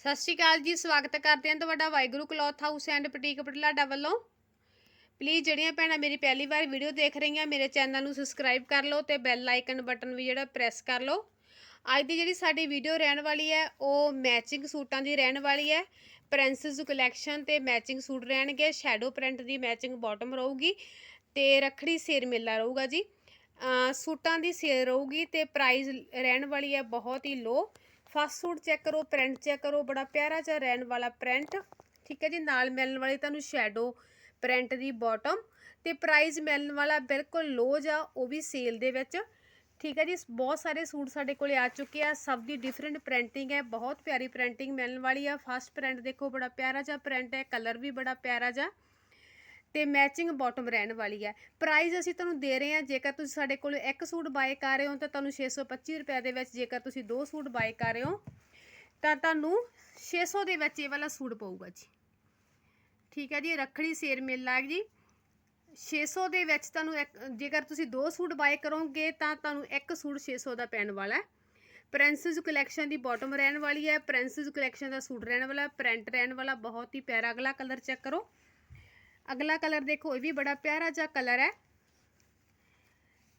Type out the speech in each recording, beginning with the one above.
ਸਤਿ ਸ਼੍ਰੀ ਅਕਾਲ ਜੀ, ਸਵਾਗਤ ਕਰਦੇ ਹਾਂ ਤੁਹਾਡਾ Waheguru cloth house and boutique Patlada ਵੱਲੋਂ। ਪਲੀਜ਼ ਜਿਹੜੀਆਂ ਭੈਣਾਂ ਮੇਰੀ ਪਹਿਲੀ ਵਾਰ ਵੀਡੀਓ ਦੇਖ ਰਹੀਆਂ, ਮੇਰੇ ਚੈਨਲ ਨੂੰ ਸਬਸਕ੍ਰਾਈਬ ਕਰ ਲਓ ਤੇ ਬੈਲ ਆਈਕਨ ਬਟਨ ਵੀ ਜਿਹੜਾ ਪ੍ਰੈਸ ਕਰ ਲਓ। ਅੱਜ ਦੀ ਜਿਹੜੀ ਸਾਡੀ ਵੀਡੀਓ ਰਹਿਣ ਵਾਲੀ ਹੈ, ਉਹ ਮੈਚਿੰਗ ਸੂਟਾਂ ਦੀ ਰਹਿਣ ਵਾਲੀ ਹੈ। ਪ੍ਰਿੰਸਸ ਕਲੈਕਸ਼ਨ ਤੇ ਮੈਚਿੰਗ ਸੂਟ ਰਹਿਣਗੇ ਸ਼ੈਡੋ ਪ੍ਰਿੰਟ ਦੀ ਮੈਚਿੰਗ ਬਾਟਮ ਰਹੂਗੀ ਤੇ ਰਖੜੀ ਸੇਰ ਮੇਲਾ ਰਹੂਗਾ ਜੀ। ਸੂਟਾਂ ਦੀ ਸੇਲ ਰਹੂਗੀ ਤੇ ਪ੍ਰਾਈਸ ਰਹਿਣ ਵਾਲੀ ਹੈ ਬਹੁਤ ਹੀ ਲੋ ਫਸਟ ਸੂਟ ਚੈੱਕ ਕਰੋ ਪ੍ਰਿੰਟ ਚੈੱਕ ਕਰੋ, ਬੜਾ ਪਿਆਰਾ ਜਿਹਾ ਰਹਿਣ ਵਾਲਾ ਪ੍ਰਿੰਟ ਠੀਕ ਹੈ ਜੀ, ਨਾਲ ਮਿਲਣ ਵਾਲੀ ਤੁਹਾਨੂੰ ਸ਼ੈਡੋ ਪ੍ਰਿੰਟ ਦੀ ਬਾਟਮ ਤੇ ਪ੍ਰਾਈਸ ਮਿਲਣ ਵਾਲਾ ਬਿਲਕੁਲ ਲੋ ਜਾ ਉਹ ਵੀ ਸੇਲ ਦੇ ਵਿੱਚ, ਠੀਕ ਹੈ ਜੀ, ਬਹੁਤ ਸਾਰੇ ਸੂਟ ਸਾਡੇ ਕੋਲੇ ਆ ਚੁੱਕੇ ਆ, ਸਭ ਦੀ ਡਿਫਰੈਂਟ ਪ੍ਰਿੰਟਿੰਗ ਹੈ, ਬਹੁਤ ਪਿਆਰੀ ਪ੍ਰਿੰਟਿੰਗ ਮਿਲਣ ਵਾਲੀ ਆ ਫਸਟ ਪ੍ਰਿੰਟ ਦੇਖੋ, ਬੜਾ ਪਿਆਰਾ ਜਿਹਾ ਪ੍ਰਿੰਟ ਹੈ ਕਲਰ ਵੀ ਬੜਾ ਪਿਆਰਾ ਜਿਹਾ ਤੇ ਮੈਚਿੰਗ ਬਾਟਮ ਰਹਿਣ ਵਾਲੀ ਹੈ। ਪ੍ਰਾਈਸ ਅਸੀਂ ਤੁਹਾਨੂੰ ਦੇ ਰਹੇ ਹਾਂ, ਜੇਕਰ ਤੁਸੀਂ ਸਾਡੇ ਕੋਲ ਇੱਕ ਸੂਟ ਬਾਏ ਕਰ ਰਹੇ ਹੋ ਤਾਂ ਤੁਹਾਨੂੰ 625 ਰੁਪਏ ਦੇ ਵਿੱਚ ਜੇਕਰ ਤੁਸੀਂ ਦੋ ਸੂਟ ਬਾਏ ਕਰ ਰਹੇ ਹੋ, ਤਾਂ ਤੁਹਾਨੂੰ 600 ਦੇ ਵਿੱਚ ਇਹ ਵਾਲਾ ਸੂਟ ਪਊਗਾ ਜੀ। ਠੀਕ ਹੈ ਜੀ, ਰੱਖੜੀ ਸੇਰ ਮੇਲਾ ਹੈ ਜੀ। 600 ਦੇ ਵਿੱਚ ਤੁਹਾਨੂੰ ਇੱਕ, ਜੇਕਰ ਤੁਸੀਂ ਦੋ ਸੂਟ ਬਾਏ ਕਰੋਗੇ ਤਾਂ ਤੁਹਾਨੂੰ ਇੱਕ ਸੂਟ 600 ਦਾ ਪੈਣ ਵਾਲਾ ਹੈ। ਪ੍ਰਿੰਸਸ ਕਲੈਕਸ਼ਨ ਦੀ ਬਾਟਮ ਰਹਿਣ ਵਾਲੀ ਹੈ। ਪ੍ਰਿੰਸਸ ਕਲੈਕਸ਼ਨ ਦਾ ਸੂਟ ਰਹਿਣ ਵਾਲਾ ਪ੍ਰਿੰਟ ਰਹਿਣ ਵਾਲਾ, ਬਹੁਤ ਹੀ ਪਿਆਰਾ ਅਗਲਾ ਕਲਰ ਚੈੱਕ ਕਰੋ। ਅਗਲਾ ਕਲਰ ਦੇਖੋ, ਇਹ ਵੀ ਬੜਾ ਪਿਆਰਾ ਜਿਹਾ ਕਲਰ ਹੈ।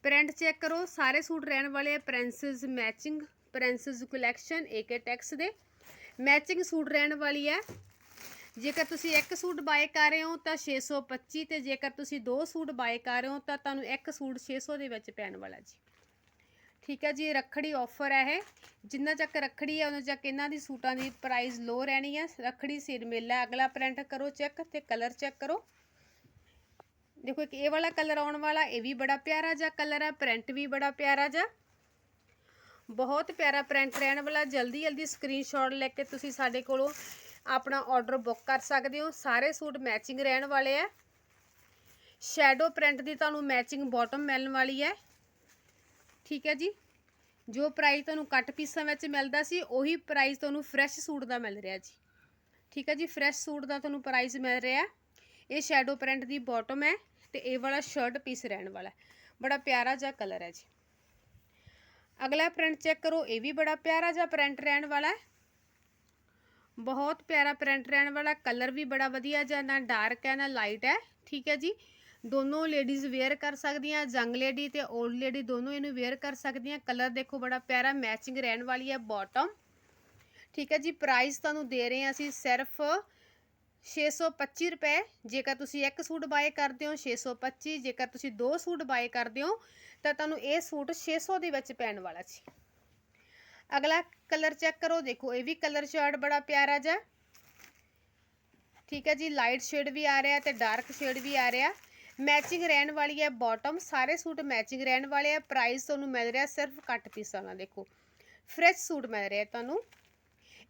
ਪ੍ਰਿੰਟ ਚੈੱਕ ਕਰੋ, ਸਾਰੇ ਸੂਟ ਰਹਿਣ ਵਾਲੇ ਆ ਪ੍ਰਿੰਸਸ ਮੈਚਿੰਗ ਪ੍ਰਿੰਸਸ ਕਲੈਕਸ਼ਨ ਏਕੇ ਟੈਕਸ ਦੇ। ਮੈਚਿੰਗ ਸੂਟ ਰਹਿਣ ਵਾਲੀ ਹੈ। ਜੇਕਰ ਤੁਸੀਂ ਇੱਕ ਸੂਟ ਬਾਏ ਕਰ ਰਹੇ ਹੋ, ਤਾਂ 625 ਤੇ ਜੇਕਰ ਤੁਸੀਂ ਦੋ ਸੂਟ ਬਾਏ ਕਰ ਰਹੇ ਹੋ, ਤਾਂ ਤੁਹਾਨੂੰ ਇੱਕ ਸੂਟ 600 ਦੇ ਵਿੱਚ ਪੈਣ ਵਾਲਾ ਜੀ। ਠੀਕ ਹੈ ਜੀ, ਇਹ ਰੱਖੜੀ ਆਫਰ ਹੈ ਇਹ। ਜਿੰਨਾ ਚੱਕ ਰੱਖੜੀ ਹੈ ਉਹਨਾਂ ਚੱਕ ਇਹਨਾਂ ਦੀ ਸੂਟਾਂ ਦੀ ਪ੍ਰਾਈਸ ਲੋ ਰਹਿਣੀ ਹੈ। ਰੱਖੜੀ ਸਿਰ ਮੇਲਾ, ਅਗਲਾ ਪ੍ਰਿੰਟ ਕਰੋ ਚੈੱਕ ਤੇ ਕਲਰ ਚੈੱਕ ਕਰੋ। ਦੇਖੋ ਇੱਕ ਇਹ ਵਾਲਾ ਕਲਰ ਆਉਣ ਵਾਲਾ, ਇਹ ਵੀ ਬੜਾ ਪਿਆਰਾ ਜਿਹਾ ਕਲਰ ਹੈ ਪ੍ਰਿੰਟ ਵੀ ਬੜਾ ਪਿਆਰਾ ਜਿਹਾ। ਬਹੁਤ ਪਿਆਰਾ ਪ੍ਰਿੰਟ ਰਹਿਣ ਵਾਲਾ, ਜਲਦੀ ਜਲਦੀ ਸਕਰੀਨਸ਼ਾਟ ਲੈ ਕੇ ਤੁਸੀਂ ਸਾਡੇ ਕੋਲੋਂ ਆਪਣਾ ਆਰਡਰ ਬੁੱਕ ਕਰ ਸਕਦੇ ਹੋ। ਸਾਰੇ ਸੂਟ ਮੈਚਿੰਗ ਰਹਿਣ ਵਾਲੇ ਆ। ਸ਼ੈਡੋ ਪ੍ਰਿੰਟ ਦੀ ਤੁਹਾਨੂੰ ਮੈਚਿੰਗ ਬਾਟਮ ਮਿਲਣ ਵਾਲੀ ਹੈ। ਠੀਕ ਹੈ ਜੀ? ਜੋ ਪ੍ਰਾਈਸ ਤੁਹਾਨੂੰ ਕੱਟ ਪੀਸਾਂ ਵਿੱਚ ਮਿਲਦਾ ਸੀ, ਉਹੀ ਪ੍ਰਾਈਸ ਤੁਹਾਨੂੰ ਫਰੈਸ਼ ਸੂਟ ਦਾ ਮਿਲ ਰਿਹਾ ਜੀ। ਠੀਕ ਹੈ ਜੀ? ਫਰੈਸ਼ ਸੂਟ ਦਾ ਤੁਹਾਨੂੰ ਪ੍ਰਾਈਸ ਮਿਲ ਰਿਹਾ। ਇਹ ਸ਼ੈਡੋ ਪ੍ਰਿੰਟ ਦੀ ਬਾਟਮ ਹੈ। ਤੇ ਇਹ ਵਾਲਾ ਸ਼ਰਟ ਪੀਸ ਰਹਿਣ ਵਾਲਾ ਬੜਾ ਪਿਆਰਾ ਜਿਹਾ ਕਲਰ ਹੈ ਜੀ। ਅਗਲਾ ਪ੍ਰਿੰਟ ਚੈੱਕ ਕਰੋ, ਇਹ ਵੀ ਬੜਾ ਪਿਆਰਾ ਜਿਹਾ ਪ੍ਰਿੰਟ ਰਹਿਣ ਵਾਲਾ ਹੈ। ਬਹੁਤ ਪਿਆਰਾ ਪ੍ਰਿੰਟ ਰਹਿਣ ਵਾਲਾ ਕਲਰ ਵੀ ਬੜਾ ਵਧੀਆ ਜਿਹਾ, ਨਾ ਡਾਰਕ ਹੈ, ਨਾ ਲਾਈਟ ਹੈ, ਠੀਕ ਹੈ ਜੀ। ਦੋਨੋਂ ਲੇਡੀਜ਼ ਵੇਅਰ ਕਰ ਸਕਦੀਆਂ ਜੰਗ ਲੇਡੀ ਤੇ 올ਡ ਲੇਡੀ ਦੋਨੋਂ ਇਹਨੂੰ ਵੇਅਰ ਕਰ ਸਕਦੀਆਂ। ਕਲਰ ਦੇਖੋ ਬੜਾ ਪਿਆਰਾ ਮੈਚਿੰਗ ਰਹਿਣ ਵਾਲੀ ਹੈ ਬਾਟਮ ਠੀਕ ਹੈ ਜੀ ਪ੍ਰਾਈਸ ਤੁਹਾਨੂੰ ਦੇ ਰਹੇ ਹਾਂ ਅਸੀਂ ਸਿਰਫ 625 ਰੁਪਏ। ਜੇਕਰ ਤੁਸੀਂ ਇੱਕ ਸੂਟ ਬਾਏ ਕਰਦੇ ਹੋ 625 ਜੇਕਰ ਤੁਸੀਂ ਦੋ ਸੂਟ ਬਾਏ ਕਰਦੇ ਹੋ, ਤਾਂ ਤੁਹਾਨੂੰ ਇਹ ਸੂਟ 600 ਦੇ ਵਿੱਚ ਪੈਣ ਵਾਲਾ ਸੀ। ਅਗਲਾ ਕਲਰ ਚੈੱਕ ਕਰੋ। ਦੇਖੋ, ਇਹ ਵੀ ਕਲਰ ਚਾਰਟ ਬੜਾ ਪਿਆਰਾ ਜਿਹਾ। ਠੀਕ ਹੈ ਜੀ ਲਾਈਟ ਸ਼ੇਡ ਵੀ ਆ ਰਿਹਾ ਤੇ ਡਾਰਕ ਸ਼ੇਡ ਵੀ ਆ ਰਿਹਾ। ਮੈਚਿੰਗ ਰਹਿਣ ਵਾਲੀ ਹੈ ਬਾਟਮ ਸਾਰੇ ਸੂਟ ਮੈਚਿੰਗ ਰਹਿਣ ਵਾਲੇ ਆ। ਪ੍ਰਾਈਸ ਤੁਹਾਨੂੰ ਮਿਲ ਰਿਹਾ ਸਿਰਫ ਕੱਟ ਪੀਸਾਂ ਨਾਲ ਦੇਖੋ। ਫਰੈਸ਼ ਸੂਟ ਮਿਲ ਰਿਹਾ ਤੁਹਾਨੂੰ।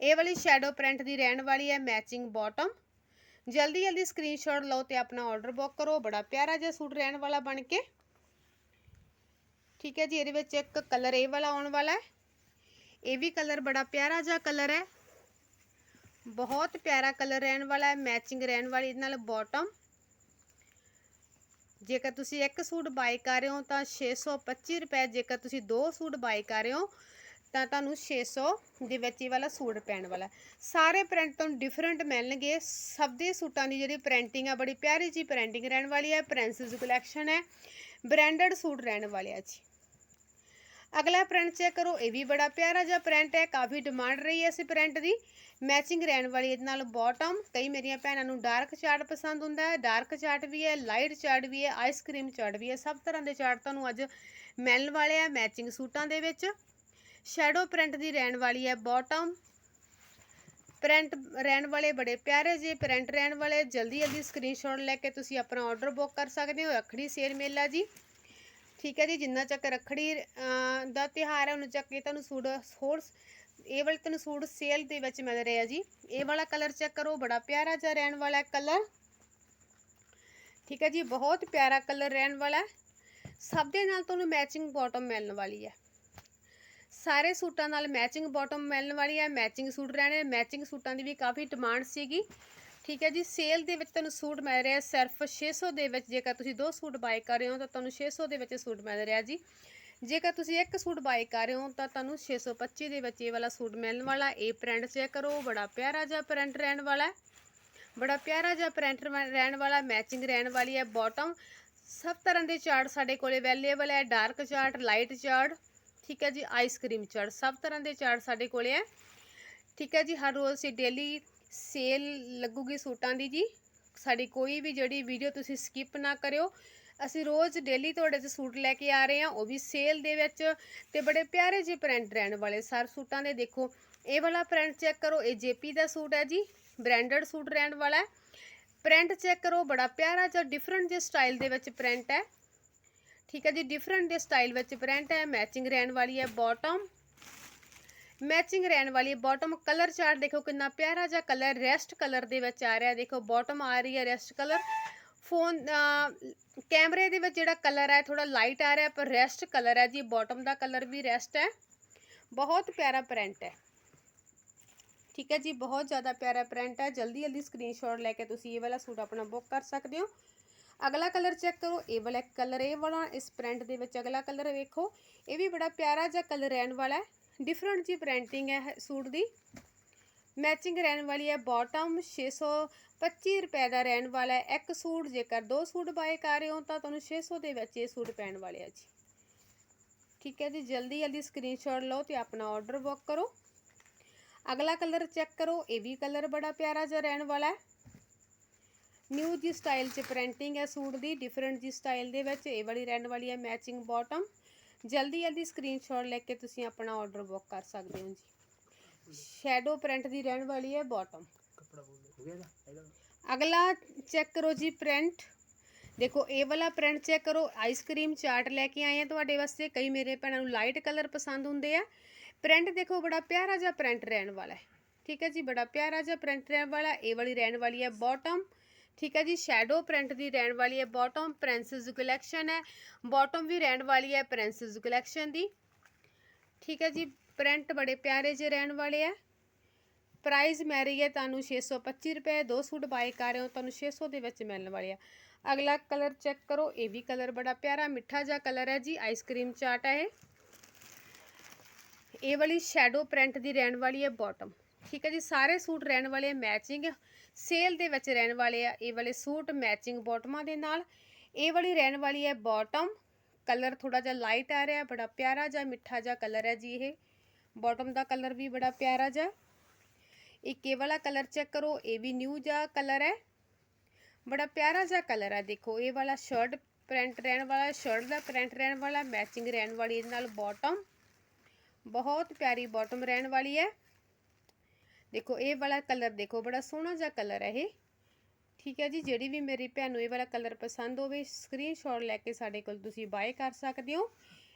ਇਹ ਵਾਲੀ ਸ਼ੈਡੋ ਪ੍ਰਿੰਟ ਦੀ ਰਹਿਣ ਵਾਲੀ ਹੈ ਮੈਚਿੰਗ ਬਾਟਮ ਜਲਦੀ ਜਲਦੀ ਸਕਰੀਨਸ਼ਾਟ ਲਓ ਤੇ ਆਪਣਾ ਆਰਡਰ ਬੁੱਕ ਕਰੋ। ਬੜਾ ਪਿਆਰਾ ਜਿਹਾ ਸੂਟ ਰਹਿਣ ਵਾਲਾ ਬਣ ਕੇ। ਠੀਕ ਹੈ ਜੀ, ਇਹਦੇ ਵਿੱਚ ਇੱਕ ਕਲਰ ਇਹ ਵਾਲਾ ਆਉਣ ਵਾਲਾ ਹੈ। ਇਹ ਵੀ ਕਲਰ ਬੜਾ ਪਿਆਰਾ ਜਿਹਾ ਕਲਰ ਹੈ। ਬਹੁਤ ਪਿਆਰਾ ਕਲਰ ਰਹਿਣ ਵਾਲਾ ਹੈ ਮੈਚਿੰਗ ਰਹਿਣ ਵਾਲੀ ਇਹਦੇ ਨਾਲ ਬਾਟਮ ਜੇਕਰ ਤੁਸੀਂ ਇੱਕ ਸੂਟ ਬਾਈ ਕਰ ਰਹੇ ਹੋ ਤਾਂ 625 ਰੁਪਏ, ਜੇਕਰ ਤੁਸੀਂ ਦੋ ਸੂਟ ਬਾਈ ਕਰ ਰਹੇ ਹੋ ਤਾਂ ਤੁਹਾਨੂੰ 600 ਦੇ ਵਿੱਚ ਇਹ ਵਾਲਾ ਸੂਟ ਪੈਣ ਵਾਲਾ ਸਾਰੇ ਪ੍ਰਿੰਟ ਤੁਹਾਨੂੰ ਡਿਫਰੈਂਟ ਮਿਲਣਗੇ। ਸਭ ਦੇ ਸੂਟਾਂ ਦੀ ਜਿਹੜੀ ਪ੍ਰਿੰਟਿੰਗ ਆ, ਬੜੀ ਪਿਆਰੀ ਜੀ ਪ੍ਰਿੰਟਿੰਗ ਰਹਿਣ ਵਾਲੀ ਹੈ। ਪ੍ਰਿੰਸਸ ਕਲੈਕਸ਼ਨ ਹੈ। ਬ੍ਰਾਂਡਡ ਸੂਟ ਰਹਿਣ ਵਾਲੇ ਆ ਜੀ। ਅਗਲਾ ਪ੍ਰਿੰਟ ਚੈੱਕ ਕਰੋ। ਇਹ ਵੀ ਬੜਾ ਪਿਆਰਾ ਜਿਹਾ ਪ੍ਰਿੰਟ ਹੈ। ਕਾਫੀ ਡਿਮਾਂਡ ਰਹੀ ਹੈ ਇਸ ਪ੍ਰਿੰਟ ਦੀ। ਮੈਚਿੰਗ ਰਹਿਣ ਵਾਲੀ ਇਹਦੇ ਨਾਲ ਬਾਟਮ ਕਈ ਮੇਰੀਆਂ ਭੈਣਾਂ ਨੂੰ ਡਾਰਕ ਚਾਰਟ ਪਸੰਦ ਹੁੰਦਾ ਹੈ। ਡਾਰਕ ਚਾਰਟ ਵੀ ਹੈ ਲਾਈਟ ਚਾਰਟ ਵੀ ਹੈ ਆਈਸਕ੍ਰੀਮ ਚਾਰਟ ਵੀ ਹੈ। ਸਭ ਤਰ੍ਹਾਂ ਦੇ ਚਾਰਟ ਤੁਹਾਨੂੰ ਅੱਜ ਮਿਲਣ ਵਾਲੇ ਆ ਮੈਚਿੰਗ ਸੂਟਾਂ ਦੇ ਵਿੱਚ। ਸ਼ੈਡੋ ਪ੍ਰਿੰਟ ਦੀ ਰਹਿਣ ਵਾਲੀ ਹੈ ਬਾਟਮ। ਪ੍ਰਿੰਟ ਰਹਿਣ ਵਾਲੇ ਬੜੇ ਪਿਆਰੇ ਜੇ ਪ੍ਰਿੰਟ ਰਹਿਣ ਵਾਲੇ, ਜਲਦੀ ਜਲਦੀ ਸਕਰੀਨਸ਼ਾਟ ਲੈ ਕੇ ਤੁਸੀਂ ਆਪਣਾ ਆਰਡਰ ਬੁੱਕ ਕਰ ਸਕਦੇ ਹੋ, ਰੱਖੜੀ ਸੇਲ ਮੇਲਾ ਜੀ। ਠੀਕ ਹੈ ਜੀ, ਜਿੰਨਾ ਚੱਕ ਰੱਖੜੀ ਦਾ ਤਿਹਾਰ ਹੈ, ਉਹਨਾਂ ਚੱਕ ਇਹ ਤੁਹਾਨੂੰ ਸੂਟ, ਹੋਰ ਇਹ ਵਾਲੇ ਤੁਹਾਨੂੰ ਸੂਟ ਸੇਲ ਦੇ ਵਿੱਚ ਮਿਲ ਰਿਹਾ ਜੀ। ਇਹ ਵਾਲਾ ਕਲਰ ਚੈੱਕ ਕਰੋ, ਬੜਾ ਪਿਆਰਾ ਜਿਹਾ ਰਹਿਣ ਵਾਲਾ ਕਲਰ। ਠੀਕ ਹੈ ਜੀ, ਬਹੁਤ ਪਿਆਰਾ ਕਲਰ ਰਹਿਣ ਵਾਲਾ ਸਭ ਦੇ ਨਾਲ ਤੁਹਾਨੂੰ ਮੈਚਿੰਗ ਬਾਟਮ ਮਿਲਣ ਵਾਲੀ ਹੈ। ਸਾਰੇ ਸੂਟਾਂ ਨਾਲ ਮੈਚਿੰਗ ਬਾਟਮ ਮਿਲਣ ਵਾਲੀ ਹੈ ਮੈਚਿੰਗ ਸੂਟ ਰਹਿਣੇ ਮੈਚਿੰਗ ਸੂਟਾਂ ਦੀ ਵੀ ਕਾਫੀ ਡਿਮਾਂਡ ਸੀਗੀ। ਠੀਕ ਹੈ ਜੀ ਸੇਲ ਦੇ ਵਿੱਚ ਤੁਹਾਨੂੰ ਸੂਟ ਮਿਲ ਰਿਹਾ ਸਿਰਫ 600 ਦੇ ਵਿੱਚ, ਜੇਕਰ ਤੁਸੀਂ ਦੋ ਸੂਟ ਬਾਏ ਕਰ ਰਹੇ ਹੋ, ਤਾਂ ਤੁਹਾਨੂੰ 600 ਦੇ ਵਿੱਚ ਸੂਟ ਮਿਲ ਰਿਹਾ ਜੀ। ਜੇਕਰ ਤੁਸੀਂ ਇੱਕ ਸੂਟ ਬਾਏ ਕਰ ਰਹੇ ਹੋ, ਤਾਂ ਤੁਹਾਨੂੰ 625 ਦੇ ਵਿੱਚ ਇਹ ਵਾਲਾ ਸੂਟ ਮਿਲਣ ਵਾਲਾ ਇਹ ਪ੍ਰਿੰਟ ਚੈੱਕ ਕਰੋ, ਬੜਾ ਪਿਆਰਾ ਜਿਹਾ ਪ੍ਰਿੰਟ ਰਹਿਣ ਵਾਲਾ ਬੜਾ ਪਿਆਰਾ ਜਿਹਾ ਪ੍ਰਿੰਟ ਰਹਿਣ ਵਾਲਾ ਮੈਚਿੰਗ ਰਹਿਣ ਵਾਲੀ ਹੈ ਬਾਟਮ ਸਭ ਤਰ੍ਹਾਂ ਦੇ ਚਾਰਟ ਸਾਡੇ ਕੋਲ ਅਵੇਲੇਬਲ ਹੈ ਡਾਰਕ ਚਾਰਟ ਲਾਈਟ ਚਾਰਟ ਠੀਕ ਹੈ ਜੀ ਆਈਸਕ੍ਰੀਮ ਚਾਰਟ ਸਭ ਤਰ੍ਹਾਂ ਦੇ ਚਾਰਟ ਸਾਡੇ ਕੋਲ ਹੈ। ਠੀਕ ਹੈ ਜੀ, ਹਰ ਰੋਜ਼ ਅਸੀਂ ਡੇਲੀ ਸੇਲ ਲੱਗੂਗੀ ਸੂਟਾਂ ਦੀ ਜੀ। ਸਾਡੀ ਕੋਈ ਵੀ ਜਿਹੜੀ ਵੀਡੀਓ ਤੁਸੀਂ ਸਕਿਪ ਨਾ ਕਰਿਓ। ਅਸੀਂ ਰੋਜ਼ ਡੇਲੀ ਤੁਹਾਡੇ ਤੇ ਸੂਟ ਲੈ ਕੇ ਆ ਰਹੇ ਹਾਂ, ਉਹ ਵੀ ਸੇਲ ਦੇ ਵਿੱਚ। ਤੇ ਬੜੇ ਪਿਆਰੇ ਜਿਹੇ ਪ੍ਰਿੰਟ ਰਹਿਣ ਵਾਲੇ ਸਰ ਸੂਟਾਂ ਦੇ ਦੇਖੋ। ਇਹ ਵਾਲਾ ਪ੍ਰਿੰਟ ਚੈੱਕ ਕਰੋ, ਇਹ ਜੇਪੀ ਦਾ ਸੂਟ ਹੈ ਜੀ ਬ੍ਰਾਂਡਡ ਸੂਟ ਰਹਿਣ ਵਾਲਾ ਹੈ। ਪ੍ਰਿੰਟ ਚੈੱਕ ਕਰੋ, ਬੜਾ ਪਿਆਰਾ ਜਿਹਾ ਡਿਫਰੈਂਟ ਜਿਹੇ ਸਟਾਈਲ ਦੇ ਵਿੱਚ ਪ੍ਰਿੰਟ ਹੈ। ਠੀਕ ਹੈ ਜੀ ਡਿਫਰੈਂਟ ਦੇ ਸਟਾਈਲ ਵਿੱਚ ਪ੍ਰਿੰਟ ਹੈ ਮੈਚਿੰਗ ਰਹਿਣ ਵਾਲੀ ਹੈ ਬਾਟਮ ਮੈਚਿੰਗ ਰਹਿਣ ਵਾਲੀ ਹੈ ਬਾਟਮ ਕਲਰ ਚਾਰਟ ਦੇਖੋ ਕਿੰਨਾ ਪਿਆਰਾ ਜਿਹਾ ਕਲਰ ਰੈਸਟ ਕਲਰ ਦੇ ਵਿੱਚ ਆ ਰਿਹਾ, ਦੇਖੋ ਬਾਟਮ ਆ ਰਹੀ ਹੈ ਰੈਸਟ ਕਲਰ ਫੋਨ ਕੈਮਰੇ ਦੇ ਵਿੱਚ ਜਿਹੜਾ ਕਲਰ ਹੈ ਥੋੜਾ ਲਾਈਟ ਆ ਰਿਹਾ, ਪਰ ਰੈਸਟ ਕਲਰ ਹੈ ਜੀ ਬਾਟਮ ਦਾ ਕਲਰ ਵੀ ਰੈਸਟ ਹੈ। ਬਹੁਤ ਪਿਆਰਾ ਪ੍ਰਿੰਟ ਹੈ। ਠੀਕ ਹੈ ਜੀ, ਬਹੁਤ ਜ਼ਿਆਦਾ ਪਿਆਰਾ ਪ੍ਰਿੰਟ ਹੈ। ਜਲਦੀ ਜਲਦੀ ਸਕਰੀਨਸ਼ਾਟ ਲੈ ਕੇ ਤੁਸੀਂ ਇਹ ਵਾਲਾ ਸੂਟ ਆਪਣਾ ਬੁੱਕ ਕਰ ਸਕਦੇ ਹੋ। ਅਗਲਾ ਕਲਰ ਚੈੱਕ ਕਰੋ, ਇਹ ਵਾਲਾ ਕਲਰ ਇਹ ਵਾਲਾ, ਇਸ ਪ੍ਰਿੰਟ ਦੇ ਵਿੱਚ ਅਗਲਾ ਕਲਰ ਵੇਖੋ। ਇਹ ਵੀ ਬੜਾ ਪਿਆਰਾ ਜਿਹਾ ਕਲਰ ਰਹਿਣ ਵਾਲਾ ਹੈ। ਡਿਫਰੈਂਟ ਜੀ ਪ੍ਰਿੰਟਿੰਗ ਹੈ ਸੂਟ ਦੀ। ਮੈਚਿੰਗ ਰਹਿਣ ਵਾਲੀ ਹੈ ਬਾਟਮ 625 ਰੁਪਏ ਦਾ ਰਹਿਣ ਵਾਲਾ ਹੈ। ਇੱਕ ਸੂਟ ਜੇਕਰ ਦੋ ਸੂਟ ਬਾਏ ਕਰ ਰਹੇ ਹੋ ਤਾਂ ਤੁਹਾਨੂੰ 600 ਦੇ ਵਿੱਚ ਇਹ ਸੂਟ ਪੈਣ ਵਾਲੇ ਆ ਜੀ। ਠੀਕ ਹੈ ਜੀ, ਜਲਦੀ ਜਲਦੀ ਸਕਰੀਨਸ਼ਾਟ ਲਓ ਤੇ ਆਪਣਾ ਆਰਡਰ ਬੁੱਕ ਕਰੋ। ਅਗਲਾ ਕਲਰ ਚੈੱਕ ਕਰੋ, ਇਹ ਵੀ ਕਲਰ ਬੜਾ ਪਿਆਰਾ ਜਿਹਾ ਰਹਿਣ ਵਾਲਾ ਹੈ। ਨਿਊ ਜੀ ਸਟਾਈਲ 'ਚ ਪ੍ਰਿੰਟਿੰਗ ਹੈ ਸੂਟ ਦੀ ਡਿਫਰੈਂਟ ਜੀ ਸਟਾਈਲ ਦੇ ਵਿੱਚ ਇਹ ਵਾਲੀ ਰਹਿਣ ਵਾਲੀ ਹੈ ਮੈਚਿੰਗ ਬਾਟਮ ਜਲਦੀ ਜਲਦੀ ਸਕਰੀਨਸ਼ਾਟ ਲੈ ਕੇ ਤੁਸੀਂ ਆਪਣਾ ਆਰਡਰ ਬੁੱਕ ਕਰ ਸਕਦੇ ਹੋ ਜੀ। ਸ਼ੈਡੋ ਪ੍ਰਿੰਟ ਦੀ ਰਹਿਣ ਵਾਲੀ ਹੈ ਬਾਟਮ ਅਗਲਾ ਚੈੱਕ ਕਰੋ ਜੀ ਪ੍ਰਿੰਟ ਦੇਖੋ, ਇਹ ਵਾਲਾ ਪ੍ਰਿੰਟ ਚੈੱਕ ਕਰੋ। ਆਈਸਕ੍ਰੀਮ ਚਾਰਟ ਲੈ ਕੇ ਆਏ ਆ ਤੁਹਾਡੇ ਵਾਸਤੇ। ਕਈ ਮੇਰੇ ਭੈਣਾਂ ਨੂੰ ਲਾਈਟ ਕਲਰ ਪਸੰਦ ਹੁੰਦੇ ਆ। ਪ੍ਰਿੰਟ ਦੇਖੋ, ਬੜਾ ਪਿਆਰਾ ਜਿਹਾ ਪ੍ਰਿੰਟ ਰਹਿਣ ਵਾਲਾ ਹੈ। ਠੀਕ ਹੈ ਜੀ, ਬੜਾ ਪਿਆਰਾ ਜਿਹਾ ਪ੍ਰਿੰਟ ਰਹਿਣ ਵਾਲਾ। ਇਹ ਵਾਲੀ ਰਹਿਣ ਵਾਲੀ ਹੈ ਬਾਟਮ ਠੀਕ ਹੈ ਜੀ ਸ਼ੈਡੋ ਪ੍ਰਿੰਟ ਦੀ ਰਹਿਣ ਵਾਲੀ ਹੈ ਬਾਟਮ ਪ੍ਰਿੰਸਸ ਕਲੈਕਸ਼ਨ ਹੈ ਬਾਟਮ ਵੀ ਰਹਿਣ ਵਾਲੀ ਹੈ ਪ੍ਰਿੰਸਸ ਕਲੈਕਸ਼ਨ ਦੀ। ਠੀਕ ਹੈ ਜੀ ਪ੍ਰਿੰਟ ਬੜੇ ਪਿਆਰੇ ਜਿਹੇ ਰਹਿਣ ਵਾਲੇ ਆ ਪ੍ਰਾਈਸ ਮਿਲ ਰਹੀ ਹੈ ਤੁਹਾਨੂੰ 625 ਰੁਪਏ, ਦੋ ਸੂਟ ਬਾਏ ਕਰ ਰਹੇ ਹੋ, ਤੁਹਾਨੂੰ 600 ਦੇ ਵਿੱਚ ਮਿਲਣ ਵਾਲੇ ਆ। ਅਗਲਾ ਕਲਰ ਚੈੱਕ ਕਰੋ, ਇਹ ਵੀ ਕਲਰ ਬੜਾ ਪਿਆਰਾ, ਮਿੱਠਾ ਜਿਹਾ ਕਲਰ ਹੈ ਜੀ ਆਈਸਕ੍ਰੀਮ ਚਾਟ ਹੈ ਇਹ। ਇਹ ਵਾਲੀ ਸ਼ੈਡੋ ਪ੍ਰਿੰਟ ਦੀ ਰਹਿਣ ਵਾਲੀ ਹੈ ਬਾਟਮ ਠੀਕ ਹੈ ਜੀ, ਸਾਰੇ ਸੂਟ ਰਹਿਣ ਵਾਲੇ ਮੈਚਿੰਗ ਸੇਲ ਦੇ ਵਿੱਚ ਰਹਿਣ ਵਾਲੇ ਆ, ਇਹ ਵਾਲੇ ਸੂਟ ਮੈਚਿੰਗ ਬਾਟਮਾਂ ਦੇ ਨਾਲ। ਇਹ ਵਾਲੀ ਰਹਿਣ ਵਾਲੀ ਹੈ ਬਾਟਮ ਕਲਰ ਥੋੜਾ ਜਿਹਾ ਲਾਈਟ ਆ ਰਿਹਾ, ਬੜਾ ਪਿਆਰਾ ਜਿਹਾ, ਮਿੱਠਾ ਜਿਹਾ ਕਲਰ ਹੈ ਜੀ ਇਹ। ਬਾਟਮ ਦਾ ਕਲਰ ਵੀ ਬੜਾ ਪਿਆਰਾ ਜਿਹਾ। ਇੱਕ ਇਹ ਵਾਲਾ ਕਲਰ ਚੈੱਕ ਕਰੋ, ਇਹ ਵੀ ਨਿਊ ਜਿਹਾ ਕਲਰ ਹੈ। ਬੜਾ ਪਿਆਰਾ ਜਿਹਾ ਕਲਰ ਹੈ ਦੇਖੋ, ਇਹ ਵਾਲਾ ਸ਼ਰਟ ਪ੍ਰਿੰਟ ਰਹਿਣ ਵਾਲਾ ਸ਼ਰਟ ਦਾ ਪ੍ਰਿੰਟ ਰਹਿਣ ਵਾਲਾ ਮੈਚਿੰਗ ਰਹਿਣ ਵਾਲੀ ਇਹਦੇ ਨਾਲ ਬਾਟਮ ਬਹੁਤ ਪਿਆਰੀ ਬਾਟਮ ਰਹਿਣ ਵਾਲੀ ਹੈ। ਦੇਖੋ, ਇਹ ਵਾਲਾ ਕਲਰ ਦੇਖੋ, ਬੜਾ ਸੋਹਣਾ ਜਿਹਾ ਕਲਰ ਹੈ ਇਹ। ਠੀਕ ਹੈ ਜੀ, ਜਿਹੜੀ ਵੀ ਮੇਰੀ ਭੈਣ ਨੂੰ ਇਹ ਵਾਲਾ ਕਲਰ ਪਸੰਦ ਹੋਵੇ ਸਕਰੀਨਸ਼ਾਟ ਲੈ ਕੇ ਸਾਡੇ ਕੋਲ ਤੁਸੀਂ ਬਾਏ ਕਰ ਸਕਦੇ ਹੋ।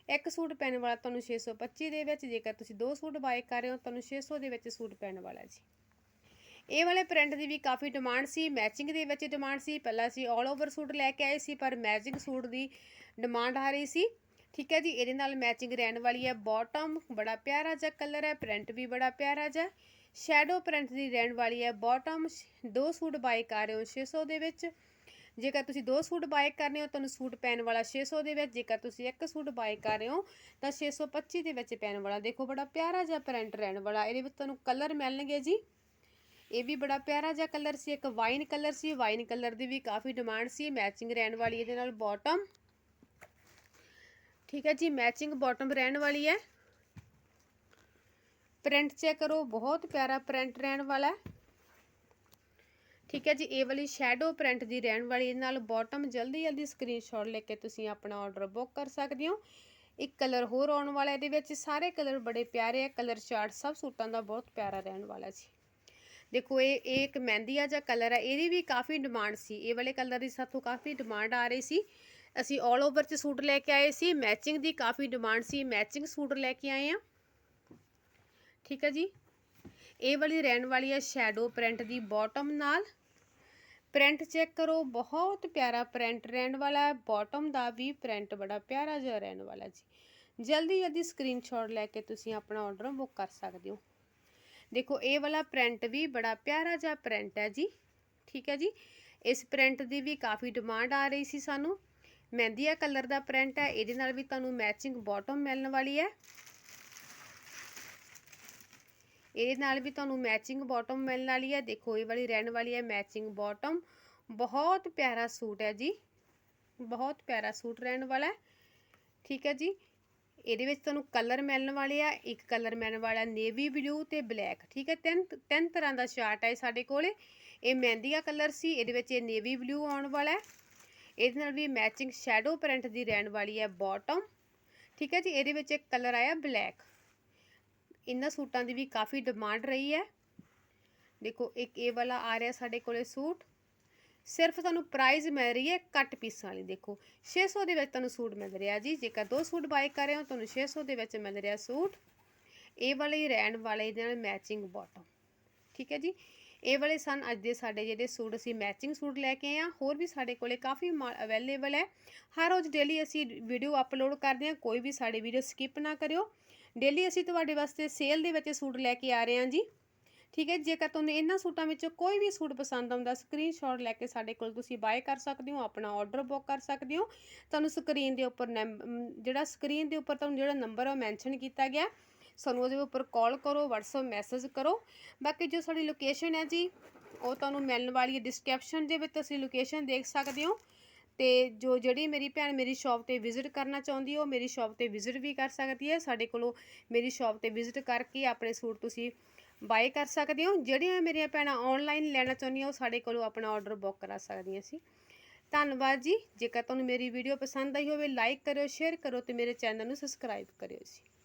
ਇੱਕ ਸੂਟ ਪੈਣ ਵਾਲਾ ਤੁਹਾਨੂੰ 625 ਦੇ ਵਿੱਚ, ਜੇਕਰ ਤੁਸੀਂ ਦੋ ਸੂਟ ਬਾਏ ਕਰ ਰਹੇ ਹੋ, ਤੁਹਾਨੂੰ 600 ਦੇ ਵਿੱਚ ਸੂਟ ਪੈਣ ਵਾਲਾ ਜੀ। ਇਹ ਵਾਲੇ ਪ੍ਰਿੰਟ ਦੀ ਵੀ ਕਾਫੀ ਡਿਮਾਂਡ ਸੀ ਮੈਚਿੰਗ ਦੇ ਵਿੱਚ ਡਿਮਾਂਡ ਸੀ। ਪਹਿਲਾਂ ਅਸੀਂ 올 ਓਵਰ ਸੂਟ ਲੈ ਕੇ ਆਏ ਸੀ, ਪਰ ਮੈਚਿੰਗ ਸੂਟ ਦੀ ਡਿਮਾਂਡ ਆ ਰਹੀ ਸੀ। ਠੀਕ ਹੈ ਜੀ, ਇਹਦੇ ਨਾਲ ਮੈਚਿੰਗ ਰਹਿਣ ਵਾਲੀ ਹੈ। ਬਾਟਮ ਬੜਾ ਪਿਆਰਾ ਜਿਹਾ ਕਲਰ ਹੈ ਪ੍ਰਿੰਟ ਵੀ ਬੜਾ ਪਿਆਰਾ ਜਿਹਾ। ਸ਼ੈਡੋ ਪ੍ਰਿੰਟ ਦੀ ਰਹਿਣ ਵਾਲੀ ਹੈ। ਬਾਟਮ ਦੋ ਸੂਟ ਬਾਏ ਕਰ ਰਹੇ ਹੋ 600 ਦੇ ਵਿੱਚ। ਜੇਕਰ ਤੁਸੀਂ ਦੋ ਸੂਟ ਬਾਏ ਕਰਨੇ ਹੋ, ਤੁਹਾਨੂੰ ਸੂਟ ਪੈਣ ਵਾਲਾ 600 ਦੇ ਵਿੱਚ। ਜੇਕਰ ਤੁਸੀਂ ਇੱਕ ਸੂਟ ਬਾਏ ਕਰ ਰਹੇ ਹੋ, ਤਾਂ 625 ਦੇ ਵਿੱਚ ਪੈਣ ਵਾਲਾ। ਦੇਖੋ, ਬੜਾ ਪਿਆਰਾ ਜਿਹਾ ਪ੍ਰਿੰਟ ਰਹਿਣ ਵਾਲਾ। ਇਹਦੇ ਵਿੱਚ ਤੁਹਾਨੂੰ ਕਲਰ ਮਿਲਣਗੇ ਜੀ। ਇਹ ਵੀ ਬੜਾ ਪਿਆਰਾ ਜਿਹਾ ਕਲਰ ਸੀ। ਇੱਕ ਵਾਈਨ ਕਲਰ ਸੀ। ਵਾਈਨ ਕਲਰ ਦੀ ਵੀ ਕਾਫੀ ਡਿਮਾਂਡ ਸੀ। ਮੈਚਿੰਗ ਰਹਿਣ ਵਾਲੀ ਇਹਦੇ ਨਾਲ ਬਾਟਮ। ਠੀਕ ਹੈ ਜੀ, ਮੈਚਿੰਗ ਬਾਟਮ ਰਹਿਣ ਵਾਲੀ ਹੈ। ਪ੍ਰਿੰਟ ਚੈੱਕ ਕਰੋ, ਬਹੁਤ ਪਿਆਰਾ ਪ੍ਰਿੰਟ ਰਹਿਣ ਵਾਲਾ ਠੀਕ ਹੈ ਜੀ, ਇਹ ਵਾਲੀ ਸ਼ੈਡੋ ਪ੍ਰਿੰਟ ਦੀ ਰਹਿਣ ਵਾਲੀ, ਇਹਦੇ ਨਾਲ ਬਾਟਮ ਜਲਦੀ ਜਲਦੀ ਸਕਰੀਨਸ਼ਾਟ ਲੈ ਕੇ ਤੁਸੀਂ ਆਪਣਾ ਆਰਡਰ ਬੁੱਕ ਕਰ ਸਕਦੇ ਹੋ। ਇੱਕ ਕਲਰ ਹੋਰ ਆਉਣ ਵਾਲਾ ਇਹਦੇ ਵਿੱਚ, ਸਾਰੇ ਕਲਰ ਬੜੇ ਪਿਆਰੇ ਆ ਕਲਰ ਚਾਰਟ ਸਭ ਸੂਟਾਂ ਦਾ ਬਹੁਤ ਪਿਆਰਾ ਰਹਿਣ ਵਾਲਾ ਜੀ। ਦੇਖੋ, ਇਹ ਇਹ ਇੱਕ ਮਹਿੰਦੀਆ ਜਿਹਾ ਕਲਰ ਹੈ ਇਹਦੀ ਵੀ ਕਾਫੀ ਡਿਮਾਂਡ ਸੀ। ਇਹ ਵਾਲੇ ਕਲਰ ਦੀ ਸਾਥੋਂ ਕਾਫੀ ਡਿਮਾਂਡ ਆ ਰਹੀ ਸੀ। ਅਸੀਂ 올 ਓਵਰ ਚ ਸੂਟ ਲੈ ਕੇ ਆਏ ਸੀ ਮੈਚਿੰਗ ਦੀ ਕਾਫੀ ਡਿਮਾਂਡ ਸੀ ਮੈਚਿੰਗ ਸੂਟ ਲੈ ਕੇ ਆਏ ਆ। ਠੀਕ ਹੈ ਜੀ। ਇਹ ਵਾਲੀ ਰਹਿਣ ਵਾਲੀ ਹੈ ਸ਼ੈਡੋ ਪ੍ਰਿੰਟ ਦੀ ਬਾਟਮ ਨਾਲ। ਪ੍ਰਿੰਟ ਚੈੱਕ ਕਰੋ, ਬਹੁਤ ਪਿਆਰਾ ਪ੍ਰਿੰਟ ਰਹਿਣ ਵਾਲਾ ਹੈ। ਬਾਟਮ ਦਾ ਵੀ ਪ੍ਰਿੰਟ ਬੜਾ ਪਿਆਰਾ ਜਿਹਾ ਰਹਿਣ ਵਾਲਾ ਜੀ। ਜਲਦੀ ਜਲਦੀ ਸਕਰੀਨਸ਼ਾਟ ਲੈ ਕੇ ਤੁਸੀਂ ਆਪਣਾ ਆਰਡਰ ਬੁੱਕ ਕਰ ਸਕਦੇ ਹੋ। ਦੇਖੋ, ਇਹ ਵਾਲਾ ਪ੍ਰਿੰਟ ਵੀ ਬੜਾ ਪਿਆਰਾ ਜਿਹਾ ਪ੍ਰਿੰਟ ਹੈ ਜੀ। ਠੀਕ ਹੈ ਜੀ। ਇਸ ਪ੍ਰਿੰਟ ਦੀ ਵੀ ਕਾਫੀ ਡਿਮਾਂਡ ਆ ਰਹੀ ਸੀ ਸਾਨੂੰ। ਮਹਿੰਦੀਆ ਕਲਰ ਦਾ ਪ੍ਰਿੰਟ ਹੈ। ਇਹਦੇ ਨਾਲ ਵੀ ਤੁਹਾਨੂੰ ਮੈਚਿੰਗ ਬਾਟਮ ਮਿਲਣ ਵਾਲੀ ਹੈ। ਇਹਦੇ ਨਾਲ ਵੀ ਤੁਹਾਨੂੰ ਮੈਚਿੰਗ ਬਾਟਮ ਮਿਲਣ ਵਾਲੀ ਹੈ। ਦੇਖੋ ਇਹ ਵਾਲੀ ਰਹਿਣ ਵਾਲੀ ਹੈ ਮੈਚਿੰਗ ਬਾਟਮ ਬਹੁਤ ਪਿਆਰਾ ਸੂਟ ਹੈ ਜੀ। ਬਹੁਤ ਪਿਆਰਾ ਸੂਟ ਰਹਿਣ ਵਾਲਾ ਹੈ। ਠੀਕ ਹੈ ਜੀ। ਇਹਦੇ ਵਿੱਚ ਤੁਹਾਨੂੰ ਕਲਰ ਮਿਲਣ ਵਾਲੇ ਆ। ਇੱਕ ਕਲਰ ਮਿਲਣ ਵਾਲਾ ਨੇਵੀ ਬਲੂ ਤੇ ਬਲੈਕ ਠੀਕ ਹੈ ਤਿੰਨ ਤਿੰਨ ਤਰ੍ਹਾਂ ਦਾ ਚਾਰਟ ਹੈ ਸਾਡੇ ਕੋਲੇ। ਇਹ ਮਹਿੰਦੀਆ ਕਲਰ ਸੀ। ਇਹਦੇ ਵਿੱਚ ਇਹ ਨੇਵੀ ਬਲੂ ਆਉਣ ਵਾਲਾ ਹੈ। ਇਹਦੇ ਨਾਲ ਵੀ ਮੈਚਿੰਗ ਸ਼ੈਡੋ ਪ੍ਰਿੰਟ ਦੀ ਰਹਿਣ ਵਾਲੀ ਹੈ ਬਾਟਮ ਠੀਕ ਹੈ ਜੀ। ਇਹਦੇ ਵਿੱਚ ਇੱਕ ਕਲਰ ਆਇਆ ਬਲੈਕ ਇਹਨਾਂ ਸੂਟਾਂ ਦੀ ਵੀ ਕਾਫੀ ਡਿਮਾਂਡ ਰਹੀ ਹੈ। ਦੇਖੋ, ਇੱਕ ਇਹ ਵਾਲਾ ਆ ਰਿਹਾ ਸਾਡੇ ਕੋਲੇ ਸੂਟ। ਸਿਰਫ ਤੁਹਾਨੂੰ ਪ੍ਰਾਈਸ ਮਿਲ ਰਹੀ ਹੈ ਕੱਟ ਪੀਸਾਂ ਵਾਲੀ, ਦੇਖੋ। 600 ਦੇ ਵਿੱਚ ਤੁਹਾਨੂੰ ਸੂਟ ਮਿਲ ਰਿਹਾ ਜੀ। ਜੇਕਰ ਦੋ ਸੂਟ ਬਾਏ ਕਰ ਰਹੇ ਹੋ, ਤੁਹਾਨੂੰ 600 ਦੇ ਵਿੱਚ ਮਿਲ ਰਿਹਾ ਸੂਟ। ਇਹ ਵਾਲੇ ਹੀ ਰਹਿਣ ਵਾਲੇ ਦੇ ਨਾਲ ਮੈਚਿੰਗ ਬਾਟਮ ਠੀਕ ਹੈ ਜੀ? ਇਹ ਵਾਲੇ ਸਨ, ਅੱਜ ਦੇ ਸਾਡੇ ਜਿਹੜੇ ਸੂਟ ਅਸੀਂ ਮੈਚਿੰਗ ਸੂਟ ਲੈ ਕੇ ਆਏ ਆ ਹੋਰ ਵੀ ਸਾਡੇ ਕੋਲੇ ਕਾਫੀ ਮਾਲ ਅਵੇਲੇਬਲ ਹੈ। ਹਰ ਰੋਜ਼ ਡੇਲੀ ਅਸੀਂ ਵੀਡੀਓ ਅਪਲੋਡ ਕਰਦੇ ਹਾਂ। ਕੋਈ ਵੀ ਸਾਡੀ ਵੀਡੀਓ ਸਕਿਪ ਨਾ ਕਰਿਓ। ਡੇਲੀ ਅਸੀਂ ਤੁਹਾਡੇ ਵਾਸਤੇ ਸੇਲ ਦੇ ਵਿੱਚ ਸੂਟ ਲੈ ਕੇ ਆ ਰਹੇ ਹਾਂ ਜੀ। ਠੀਕ ਹੈ, ਜੇਕਰ ਤੁਹਾਨੂੰ ਇਹਨਾਂ ਸੂਟਾਂ ਵਿੱਚੋਂ ਕੋਈ ਵੀ ਸੂਟ ਪਸੰਦ ਆਉਂਦਾ ਸਕਰੀਨਸ਼ਾਟ ਲੈ ਕੇ ਸਾਡੇ ਕੋਲ ਤੁਸੀਂ ਬਾਏ ਕਰ ਸਕਦੇ ਹੋ, ਆਪਣਾ ਆਰਡਰ ਬੁੱਕ ਕਰ ਸਕਦੇ ਹੋ। ਤੁਹਾਨੂੰ ਸਕਰੀਨ ਦੇ ਉੱਪਰ ਨੰਬ- ਜਿਹੜਾ ਸਕਰੀਨ ਦੇ ਉੱਪਰ ਤੁਹਾਨੂੰ ਜਿਹੜਾ ਨੰਬਰ ਆ ਮੈਂਸ਼ਨ ਕੀਤਾ ਗਿਆ। ਸਾਨੂੰ ਉਹਦੇ ਉੱਪਰ ਕਾਲ ਕਰੋ, WhatsApp ਮੈਸੇਜ ਕਰੋ। ਬਾਕੀ ਜੋ ਸਾਡੀ ਲੋਕੇਸ਼ਨ ਹੈ ਜੀ, ਉਹ ਤੁਹਾਨੂੰ ਮਿਲਣ ਵਾਲੀ ਹੈ। ਡਿਸਕ੍ਰਿਪਸ਼ਨ ਦੇ ਵਿੱਚ ਤੁਸੀਂ ਲੋਕੇਸ਼ਨ ਦੇਖ ਸਕਦੇ ਹੋ। ਤੇ ਜੋ ਜਿਹੜੀ ਮੇਰੀ ਭੈਣ ਮੇਰੀ ਸ਼ਾਪ ਤੇ ਵਿਜ਼ਿਟ ਕਰਨਾ ਚਾਹੁੰਦੀ ਹੈ ਉਹ ਮੇਰੀ ਸ਼ਾਪ ਤੇ ਵਿਜ਼ਿਟ ਵੀ ਕਰ ਸਕਦੀ ਹੈ ਸਾਡੇ ਕੋਲੋਂ ਮੇਰੀ ਸ਼ਾਪ ਤੇ ਵਿਜ਼ਿਟ ਕਰਕੇ ਆਪਣੇ ਸੂਟ ਤੁਸੀਂ ਬਾਏ ਕਰ ਸਕਦੇ ਹੋ। ਜਿਹੜੀਆਂ ਮੇਰੀਆਂ ਭੈਣਾਂ ਆਨਲਾਈਨ ਲੈਣਾ ਚਾਹੁੰਦੀਆਂ, ਉਹ ਸਾਡੇ ਕੋਲੋਂ ਆਪਣਾ ਆਰਡਰ ਬੁੱਕ ਕਰਾ ਸਕਦੀਆਂ ਸੀ। ਧੰਨਵਾਦ ਜੀ। ਜੇਕਰ ਤੁਹਾਨੂੰ ਮੇਰੀ ਵੀਡੀਓ ਪਸੰਦ ਆਈ ਹੋਵੇ ਲਾਈਕ ਕਰਿਓ ਸ਼ੇਅਰ ਕਰੋ ਤੇ ਮੇਰੇ ਚੈਨਲ ਨੂੰ ਸਬਸਕ੍ਰਾਈਬ ਕਰਿਓ ਜੀ।